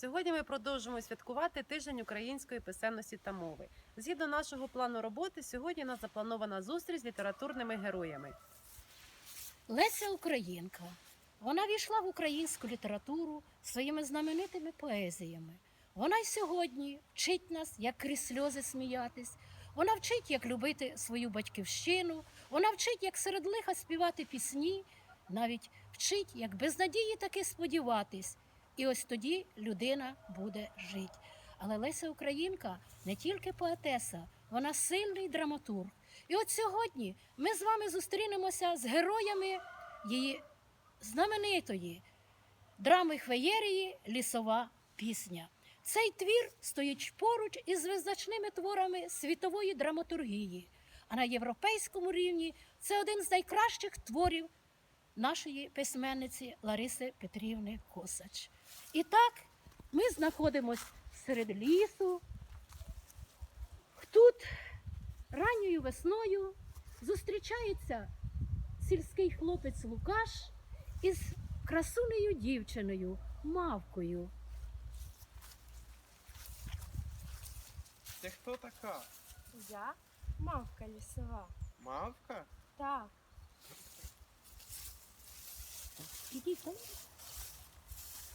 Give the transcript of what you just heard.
Сьогодні ми продовжуємо святкувати тиждень української писемності та мови. Згідно нашого плану роботи, сьогодні нас запланована зустріч з літературними героями. Леся Українка. Вона війшла в українську літературу своїми знаменитими поезіями. Вона й сьогодні вчить нас, як крізь сльози сміятись. Вона вчить, як любити свою батьківщину. Вона вчить, як серед лиха співати пісні, навіть вчить, як без надії таки сподіватись. І ось тоді людина буде жити. Але Леся Українка не тільки поетеса, вона сильний драматург. І от сьогодні ми з вами зустрінемося з героями її знаменитої драми Хвеєрії Лісова пісня. Цей твір стоїть поруч із визначними творами світової драматургії. А на європейському рівні це один з найкращих творів нашої письменниці Лариси Петрівни Косач. І так, ми знаходимося серед лісу. Тут ранньою весною зустрічається сільський хлопець Лукаш із красунею дівчиною, мавкою. Ти хто така? Я мавка лісова. Мавка? Так, 이게 꼭